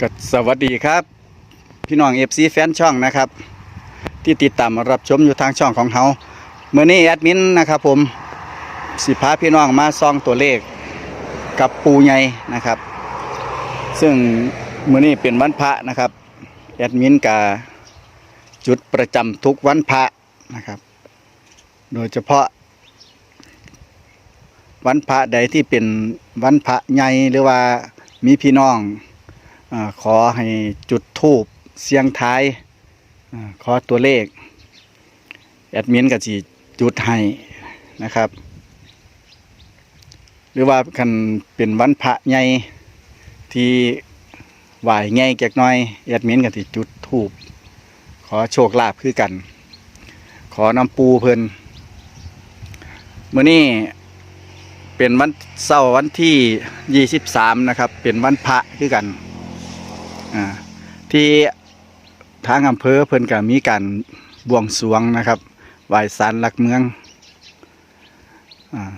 ก็สวัสดีครับ พี่น้องเอฟซีแฟนช่องนะครับ ที่ติดตามรับชมอยู่ทางช่องของเขาเมื่อนี้แอดมินนะครับ ผมสิพาพี่น้องมาซองตัวเลขกับปูใหญ่นะครับ ซึ่งเมื่อนี้เป็นวันพระนะครับแอดมินกับจุดประจำทุกวันพระนะครับ โดยเฉพาะ วันพระใดที่เป็นวันพระใหญ่หรือว่ามีพี่น้อง ขอให้จุดธูปเสียงท้ายอขอตัวเลข แอดมินก็จีจุดให้นะครับ หรือว่าคันเป็นวันพระใหญ่ที่ไหวใหญ่แกกน้อยแอดมินก็จีจุดธูปขอโชคลาภคือกัน ขอน้ำปูเพิ่นเมื่อนี้เป็นวันเสาร์วันที่ 23 นะครับ เป็นวันพระคือกัน อ่าที่ทางอำเภอเพิ่นก็มีการบวงสรวงนะครับไหว้ศาลหลักเมืองอ่า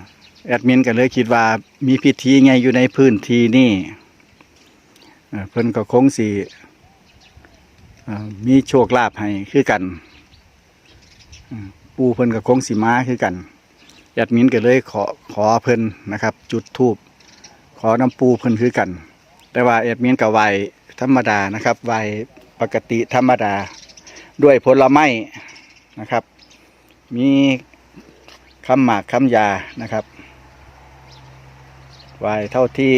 แอดมินก็เลยคิดว่ามีพิธีไงอยู่ในพื้นที่นี่เพิ่นก็คงสิอ่มีโชคลาภให้คือกัน ปูเพิ่นก็คงสิมาคือกันแอดมินก็เลยขอขอเพิ่นนะครับ จุดทูบขอน้ำปูเพิ่นคือกัน แต่ว่าแอดมินก็ไหว ธรรมดานะครับไหวปกติธรรมดา ด้วยผลไม้นะครับ มีคำหมากคำยานะครับไหวเท่าที่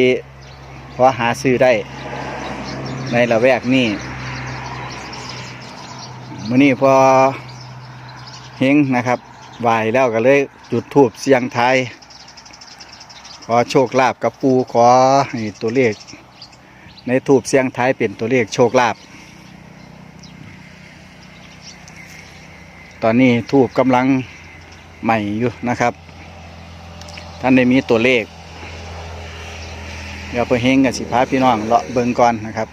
พอหาซื้อได้ ในละแวกนี้มื้อนี้พอเฮงนะครับไหวแล้วก็เลยจุดทูบเสียงไทยขอโชคลาภกับปูขอตัวเลข ในทูบเสียงไทายเป็นตัวเลขโชคลาภตอนนี้ทูบกำลังใหม่อยู่นะครับ ท่านได้มีตัวเลข เดี๋ยวเพื่อเฮงกับสิพาพี่น้องเลาะเบิงก่อนนะครับ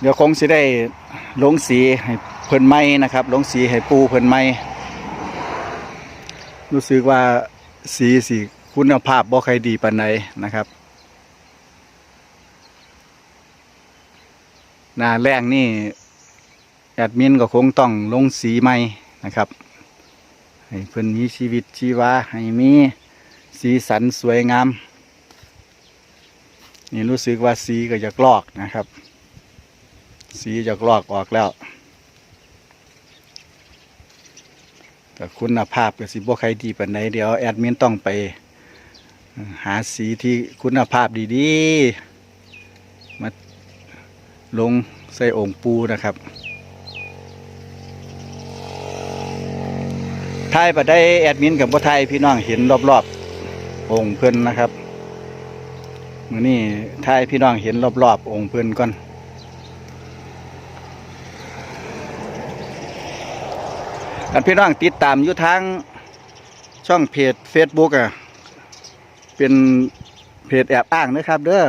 เดี๋ยวคงสิได้ลงสีให้เพิ่นไม้นะครับ ลงสีให้ปูเพิ่นไม้รู้สึกว่าสีสีคุณภาพบ่ใค่อยดีปานใดนะครับ น้าแรงนี่แอดมินก็คงต้องลงสีใหม่นะครับ ให้เพิ่อนมีชีวิตชีวาให้มีสีสันสวยงาม นี่รู้สึกว่าสีก็จะกลอกนะครับ สีจะกลอกออกแล้ว แต่คุณภาพก็สิบ่ใครดีปานใดเดี๋ยวแอดมินต้องไปหาสีที่คุณภาพดีๆ ลงใส่องค์ปูนะครับถ่ายไปได้แอดมินกับบ่ถ่ายพี่น้องเห็นรอบๆ องค์เพิ่อนนะครับมือนี้ถ่ายพี่น้องเห็นรอบๆองค์เพิ่นก่อนอันพี่น้องติดตามอยู่ทางช่องเพจ Facebook อะเป็นเพจแอบอ้างนะครับ เด้อ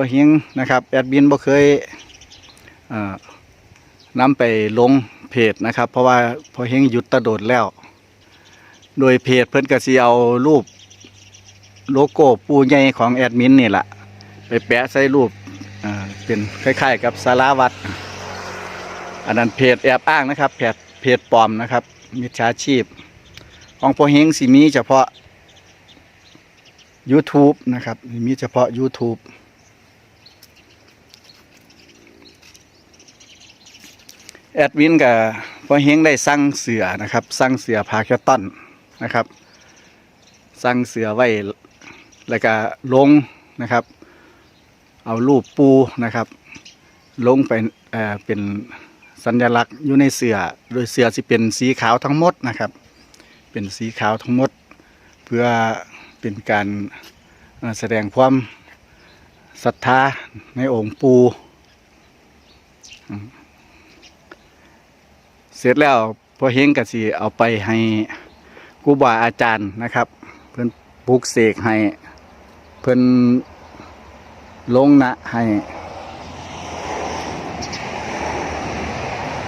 พอเฮงนะครับแอดมินบ่เคยเอ่อนำไปลงเพจนะครับ เพราะว่าพอเฮงหยุดตะโดดแล้ว โดยเพจเพิ่นก็สิเอารูปโลโก้ปูใหญ่ของแอดมินนี่แหละไปแปะใส่รูปเอ่อเป็นคล้ายๆ กับสาราวัด อันนั้นเพจแอบอ้างนะครับเพจเพจปลอมนะครับ มิจฉาชีพ ของพอเฮงสิมีเฉพาะ YouTube นะครับมีเฉพาะ YouTube แอดวินกับพอเฮงได้สั่งเสือนะครับ สั่งเสือพาแคตตอนนะครับ สั่งเสือไว้แล้วก็ลงนะครับ เอารูปปูนะครับ ลงไปเอ่อเป็นสัญลักษณ์อยู่ในเสือโดยเสือสิเป็นสีขาวทั้งหมดนะครับ เป็นสีขาวทั้งหมด เพื่อเป็นการแสดงความศรัทธาในองค์ปู เสร็จแล้วพอเฮงกะสิเอาไปให้ครูบาอาจารย์นะครับ เพิ่อนปลูกเสกให้ เพิ่อนลงนะให้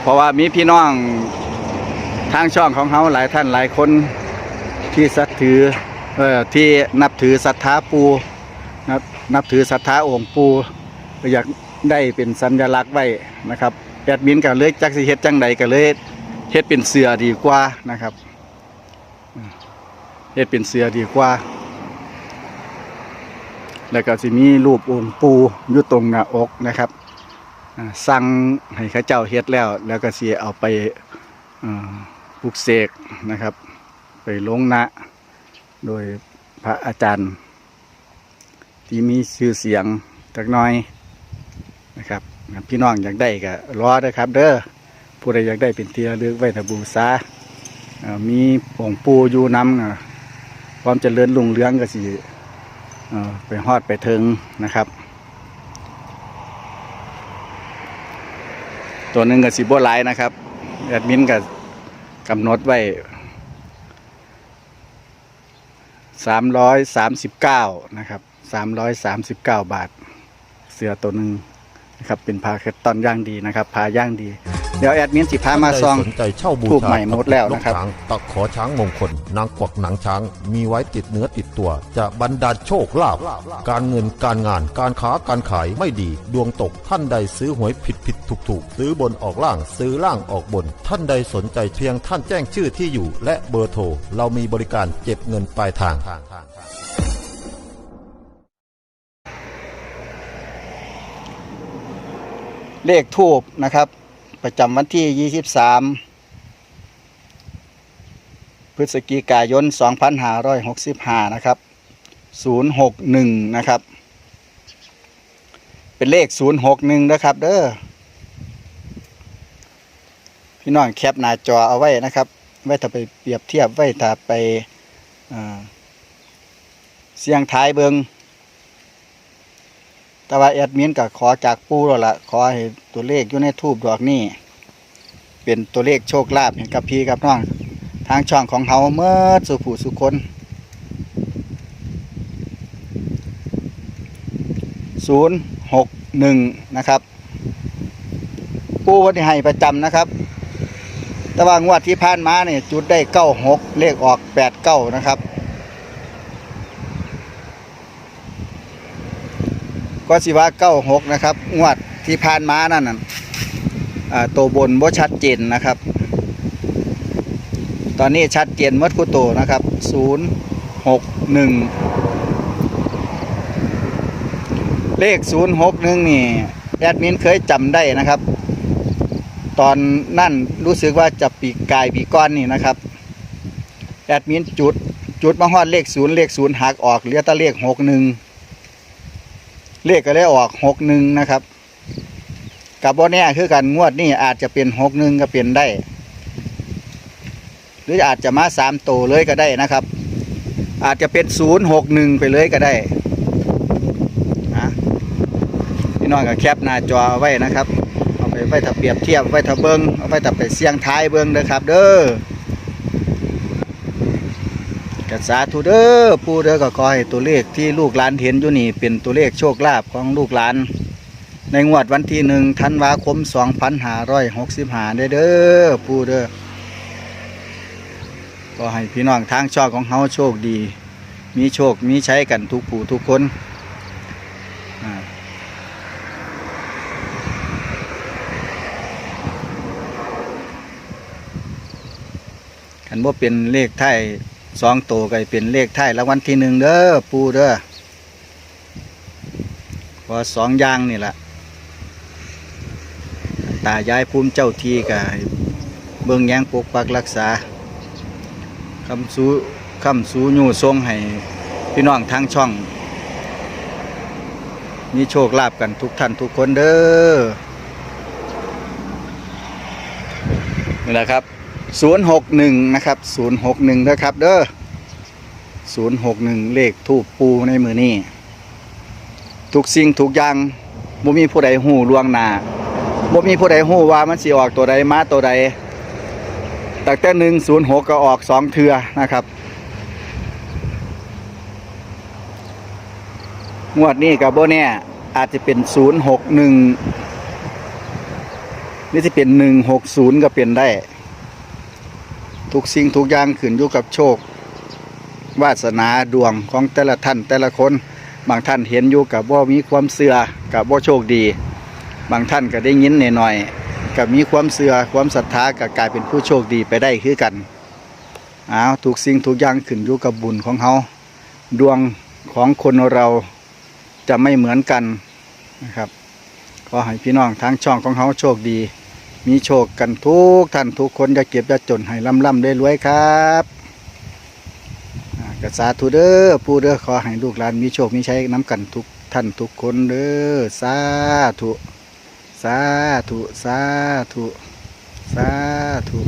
เพราะว่ามีพี่น้องทางช่องของเขาหลายท่านหลายคนที่สัทถือเอ่อที่นับถือศรัทธาปูนับนับถือศรัทธาองค์ปูอยากได้เป็นสัญลักษณ์ไว้นะครับ อดมินก็เลยจักสิเฮ็ดจังใดก็เลยเฮ็ดเป็นเสือดีกว่านะครับเฮ็ดเป็นเสือดีกว่า แล้วก็สิมีรูปองค์ปูอยู่ตรงหน้าอกนะครับสั่งให้ข้าเจ้าเฮ็ดแล้ว แล้วก็สิเอาไปปลุกเสกนะครับ ไปลงนะโดยพระอาจารย์ ที่มีชื่อเสียงจักน้อย พี่น้องอยากได้ก็รอเด้อครับ เด้อผู้ใดอยากได้เป็นที่ระลึกไว้ถบูชามีองปูอยู่นำความเจริญรุ่งเรืองก็สิเอ่อไปฮอดไปถึงนะครับ ตัวหนึ่งก็สิบ่หลายนะครับแอดมินก็กำหนดไว้สามร้อยสามสิบเก้านะครับสามร้อยสามสิบเก้าบาท เสือตัวหนึ่ง นะครับเป็นพาเคตตอนย่างดีนะครับพาย่างดี เดี๋ยวแอดมินสิพามาซองสนใจเช่าบูทูบชาใหม่หมดแล้วนะครับลูกช้างตะขอช้างมงคลนางกวักหนังช้าง มีไว้ติดเนื้อติดตัว จะบรรดาลโชคลาภการเงินการงานการค้าการขายไม่ดี ดวงตกท่านใดซื้อหวยผิดผิดถูกถูกซื้อบนออกล่างซื้อล่างออกบน ท่านใดสนใจเพียงท่านแจ้งชื่อที่อยู่ และเบอร์โทรเรามีบริการเก็บเงินปลายทาง เลขทูบนะครับ ประจำวันที่ 23 พฤศจิกายน 2565 นะครับ 061 นะครับ เป็นเลข 061 นะครับ เด้อพี่น้องแคปหน้าจอเอาไว้นะครับ ไว้ถ้าไปเปรียบเทียบไว้ถ้าไปเสียงท้ายเบิง แต่ว่าแอดมินก็ขอจากปู่แล้วล่ะ ขอให้ตัวเลขอยู่ในทูบดอกนี้ เป็นตัวเลขโชคลาภเห็นกับพี่กับน้อง ทางช่องของเฮาเมื่อสุผู้สุคนศูนย์หกหนึ่งนะครับปู่วันที่ให้ประจำนะครับ แต่ว่างวดที่ผ่านมาเนี่ยจุดได้เก้าหกเลขออกแปดเก้านะครับ ก็สิว่าเก้าหกนะครับ งวดที่ผ่านมานั่นน่ะตัวบนบ่ชัดเจนนะครับ ตอนนี้ชัดเจนมดคู่โตนะครับศูนย์หกหนึ่งเลขศูนย์หกหนึ่งนี่แอดมินเคยจำได้นะครับ ตอนนั่นรู้สึกว่าจะปีกายปีก้อนนี่นะครับแอดมินจุดจุดมาฮอดเลขศูนย์เลขศูนย์หักออกเหลือแต่เลขหกหนึ่ง เลขก็เลยออกหกหนึ่งนะครับกับว่านี่คือกันงวดนี่อาจจะเป็นหกหนึ่งก็เป็นได้ หรืออาจจะมาสามโตเลยก็ได้นะครับ อาจจะเป็นศูนย์หกหนึ่งไปเลยก็ได้นะพี่น้องก็แคปหน้าจอไว้นะครับ เอาไปไว้ถ้าเปรียบเทียบไว้ถ้าเบิ้งเอาไว้ถ้าไปเสียงท้ายเบิ้งเด้อครับ เด้อ กสาธุเด้อปู่เด้อก็ขอให้ตัวเลขที่ลูกหลานเห็นอยู่นี่ เป็นตัวเลขโชคลาภของลูกหลาน ในงวดวันที่หนึ่งธันวาคม2565ได้เด้อปู่เด้อก็ให้พี่น้องทางช่องของเฮาโชคดี มีโชคมีใช้กันทุกผู้ทุกคนคันว่าเป็นเลขไทย สองตัวก็เป็นเลขท้ายรางวัลที่หนึ่งเด้อปูเด้อพอสองอย่างนี่แหละตายายภูมิเจ้าทีก็ให้เบิ่งแยงปกปักรักษาคำสูคำสู้อยู่ทรงให้พี่น้องทางช่อง มีโชคลาภกันทุกท่านทุกคนเด้อนี่แหละครับ 061นะครับ061นะครับเด้อ061เลขทูปปูในมือนี้ทุกสิ่งทุกอย่างบ่มีผู้ใดหู้ล่วงหน้าบ่มีผู้ใดหู้ว่ามันสิออกตัวใดมาตัวใดตั้งแต่106ก็ออก2เทือนะครับงวดนี้กับโบเนี่ยอาจจะเป็น 061หรือจะเป็น 160 ก็เป็นได้ ทุกสิ่งทุกอย่างขึ้นอยู่กับโชค วาสนาดวงของแต่ละท่านแต่ละคนบางท่านเห็นอยู่กับว่ามีความเสื่อกับว่าโชคดี บางท่านก็ได้ยินหน่อยๆกับมีความเสื่อความศรัทธาก็กลายเป็นผู้โชคดีไปได้คือกันอ้าวถูกสิ่งถูกอย่างขึ้นอยู่กับบุญของเขาดวงของคนเราจะไม่เหมือนกันนะครับขอให้พี่น้องทางช่องของเขาโชคดี มีโชคกันทุกท่านทุกคนจะเก็บจะจนให้ล่ำล่ำได้รวยครับกษาธุเด้อผู้เด้อขอให้ลูกหลานมีโชคมีชัยน้ำกันทุกท่านทุกคนเด้อสาธุสาธุสาธุสาธุ